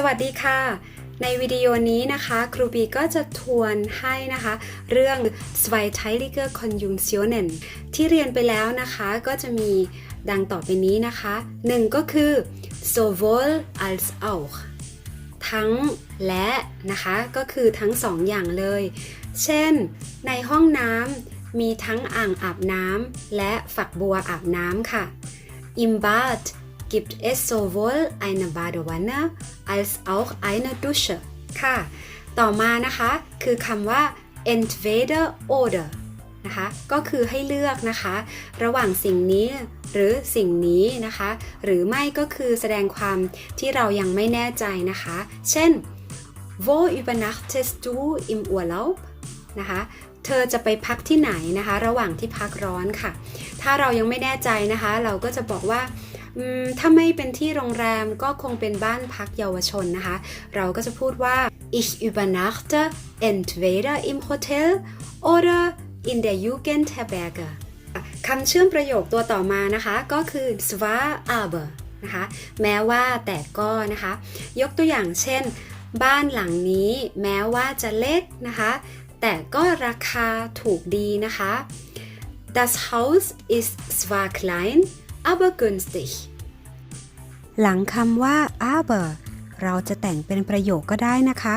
สวัสดีค่ะ ในวิดีโอนี้นะคะ ครูบีก็จะทวนให้นะคะ เรื่อง Zweiteilige Konjunktionen ที่เรียนไปแล้วนะคะก็จะมีดังต่อไปนี้นะคะหนึ่งก็คือ sowohl als auch ทั้งและนะคะก็คือทั้งสองอย่างเลย เช่น ในห้องน้ำมีทั้งอ่างอาบน้ำและฝักบัวอาบน้ำค่ะ Im Bad gibt es sowohl eine Badewanne als auch eine Dusche ค่ะ ต่อมานะคะ คือคำว่า entweder oder นะคะ ก็คือให้เลือกนะคะ ระหว่างสิ่งนี้หรือสิ่งนี้นะคะ หรือไม่ก็คือแสดงความที่เรายังไม่แน่ใจนะคะ เช่น wo übernachtest du im Urlaub นะคะเธอจะไปพักที่ไหนนะคะ ระหว่างที่พักร้อนค่ะ ถ้าเรายังไม่แน่ใจนะคะ เราก็จะบอกว่า ถ้าไม่เป็นที่โรงแรมก็คงเป็นบ้านพักเยาวชนนะคะ เราก็จะพูดว่า ich übernachte entweder im Hotel oder in der Jugendherberge คำเชื่อมประโยคตัวต่อมานะคะ ก็คือ zwar aber นะคะแม้ว่าแต่ก็นะคะ ยกตัวอย่างเช่น บ้านหลังนี้แม้ว่าจะเล็กนะคะ แต่ก็ราคาถูกดีนะคะ Das Haus ist zwar klein aber günstig หลังคำว่า aber เราจะแต่งเป็นประโยคก็ได้นะคะ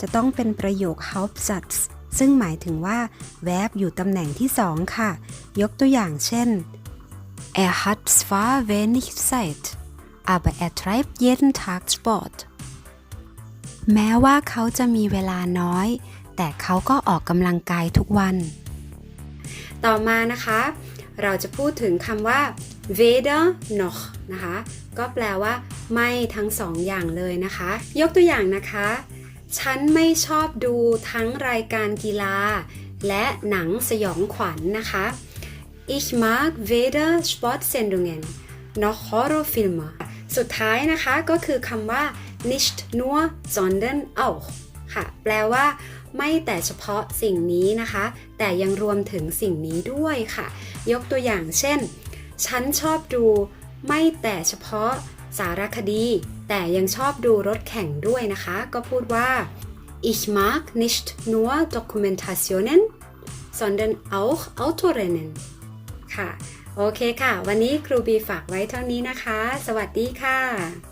จะต้องเป็นประโยค Hauptsatz ซึ่งหมายถึงว่า verb อยู่ตำแหน่งที่สองค่ะ ยกตัวอย่างเช่น Er hat zwar wenig Zeit aber er treibt jeden Tag Sport แม้ว่าเขาจะมีเวลาน้อย แต่เขาก็ออกกำลังกายทุกวัน ต่อมานะคะ เราจะพูดถึงคำว่า weder noch นะคะ ก็แปลว่าไม่ทั้งสองอย่างเลยนะคะ ยกตัวอย่างนะคะ ฉันไม่ชอบดูทั้งรายการกีฬา และหนังสยองขวัญนะคะ Ich mag weder Sportsendungen noch Horrorfilme สุดท้ายนะคะก็คือคำว่า nicht nur sondern auch ค่ะ แปลว่าไม่แต่เฉพาะสิ่งนี้นะคะ แต่ยังรวมถึงสิ่งนี้ด้วยค่ะ ยกตัวอย่างเช่น ฉันชอบดูไม่แต่เฉพาะสารคดี แต่ยังชอบดูรถแข่งด้วยนะคะ ก็พูดว่า ich mag nicht nur Dokumentationen sondern auch Autorennen ค่ะ โอเคค่ะ วันนี้ครูบีฝากไว้เท่านี้นะคะ สวัสดีค่ะ